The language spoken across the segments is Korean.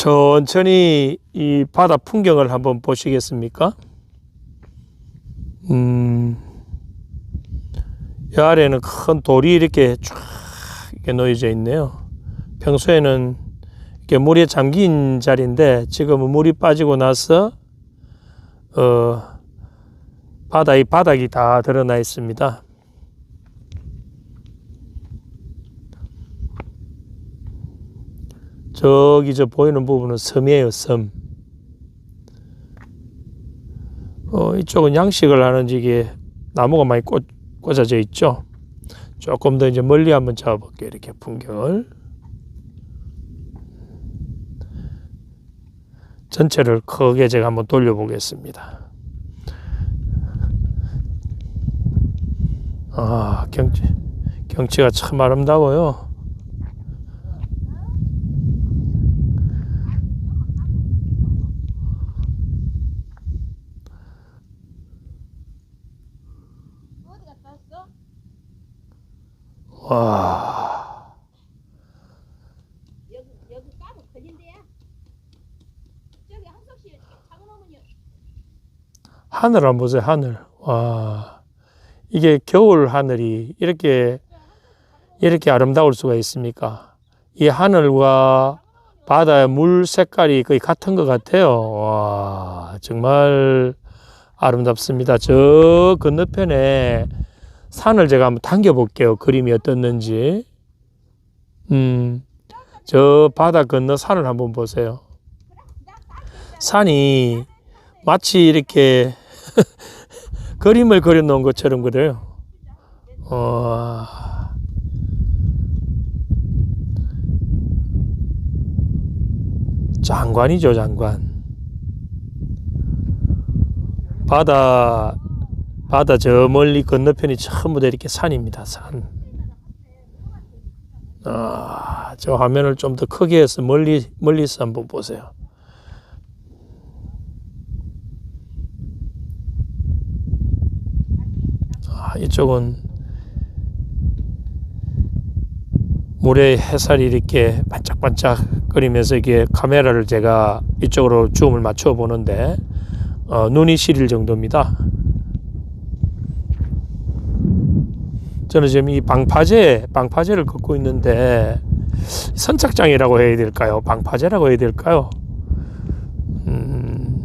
천천히 이 바다 풍경을 한번 보시겠습니까? 음, 이 아래는 큰 돌이 이렇게 쫙 놓여져 있네요. 평소에는 이렇게 물에 잠긴 자리인데 지금은 물이 빠지고 나서 어, 바다의 바닥이 다 드러나 있습니다. 저기 저 보이는 부분은 섬이에요, 섬. 어, 이쪽은 양식을 하는 지게 나무가 많이 꽂, 꽂아져 있죠. 조금 더 이제 멀리 한번 잡아볼게요. 이렇게 풍경을. 전체를 크게 제가 한번 돌려보겠습니다. 아, 경치, 경치가 참 아름다워요. 어디 갔다 왔어? 와, 여기 여기 까면 걸린대야. 저기 한석 씨 작은 어머니 하늘 한번 보세요, 하늘. 와, 이게 겨울 하늘이 이렇게, 이렇게 아름다울 수가 있습니까? 이 하늘과 바다의 물 색깔이 거의 같은 것 같아요. 와, 정말 아름답습니다. 저 건너편에 산을 제가 한번 당겨볼게요. 그림이 어떻는지. 음, 저 바다 건너 산을 한번 보세요. 산이 마치 이렇게 그림을 그려놓은 것처럼 그래요. 어, 장관이죠, 장관. 바다, 바다 저 멀리 건너편이 전부 다 이렇게 산입니다, 산. 아, 저 화면을 좀 더 크게 해서 멀리, 멀리서 한번 보세요. 아, 이쪽은 물에 햇살이 이렇게 반짝반짝 거리면서 이게 카메라를 제가 이쪽으로 줌을 맞춰 보는데 어, 눈이 시릴 정도입니다. 저는 지금 이 방파제, 방파제를 걷고 있는데 선착장이라고 해야 될까요? 방파제라고 해야 될까요? 음,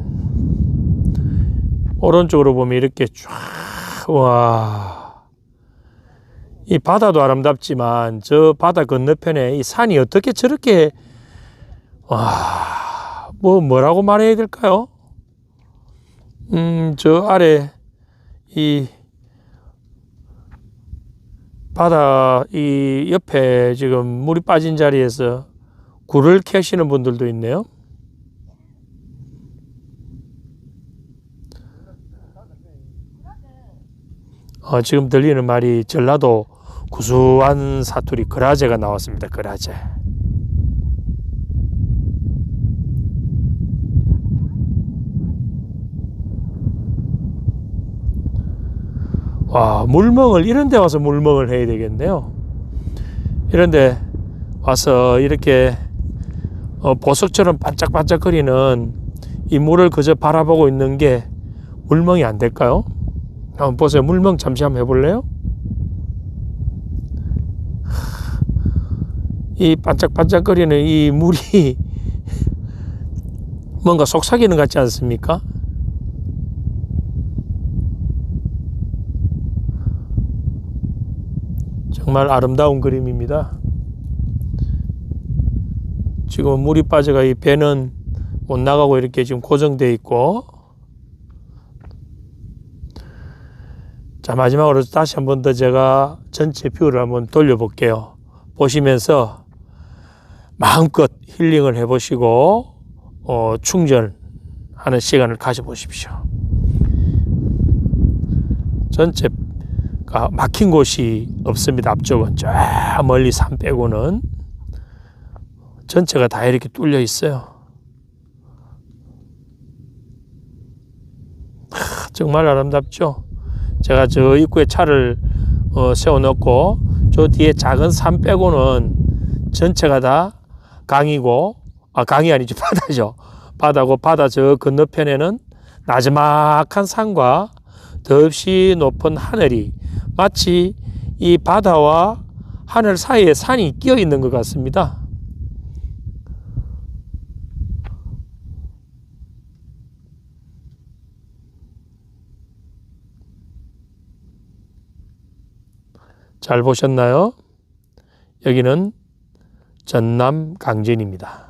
오른쪽으로 보면 이렇게 쫙 와. 이 바다도 아름답지만 저 바다 건너편에 이 산이 어떻게 저렇게 와, 뭐 뭐라고 말해야 될까요? 음, 저 아래 이 바다 이 옆에 지금 물이 빠진 자리에서 굴을 캐시는 분들도 있네요. 어, 지금 들리는 말이 전라도 구수한 사투리 그라제가 나왔습니다. 그라제. 와, 물멍을 이런 데 와서 물멍을 해야 되겠네요. 이런 데 와서 이렇게 어, 보석처럼 반짝반짝거리는 이 물을 그저 바라보고 있는 게 물멍이 안 될까요? 한번 보세요. 물멍 잠시 한번 해볼래요? 이 반짝반짝거리는 이 물이 뭔가 속삭이는 것 같지 않습니까? 정말 아름다운 그림입니다. 지금 물이 빠져가 이 배는 못 나가고 이렇게 지금 고정되어 있고 자 마지막으로 다시 한 번 더 제가 전체 뷰를 한번 돌려볼게요. 보시면서 마음껏 힐링을 해보시고 어, 충전하는 시간을 가져보십시오. 전체 가 막힌 곳이 없습니다. 앞쪽은 저 멀리 산 빼고는 전체가 다 이렇게 뚫려 있어요. 하, 정말 아름답죠. 제가 저 입구에 차를 어, 세워놓고 저 뒤에 작은 산 빼고는 전체가 다 강이고 아 강이 아니죠 바다죠. 바다고 바다 저 건너편에는 나지막한 산과 더없이 높은 하늘이 마치 이 바다와 하늘 사이에 산이 끼어 있는 것 같습니다. 잘 보셨나요? 여기는 전남 강진입니다.